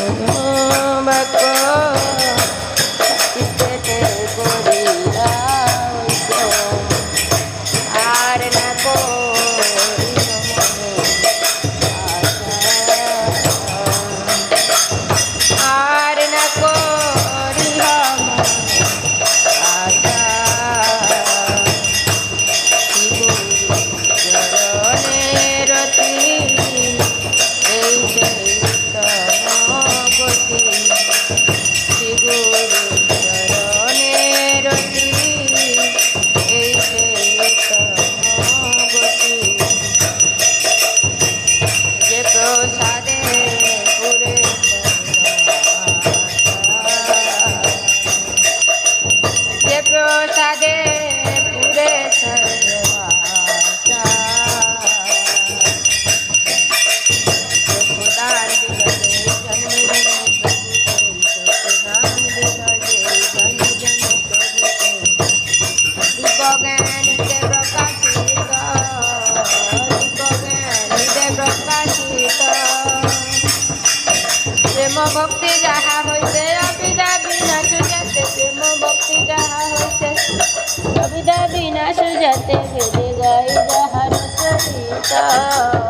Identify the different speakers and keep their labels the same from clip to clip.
Speaker 1: Bye. যাতে বেদে গাই যাহার সীতা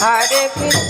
Speaker 1: Hare Krishna.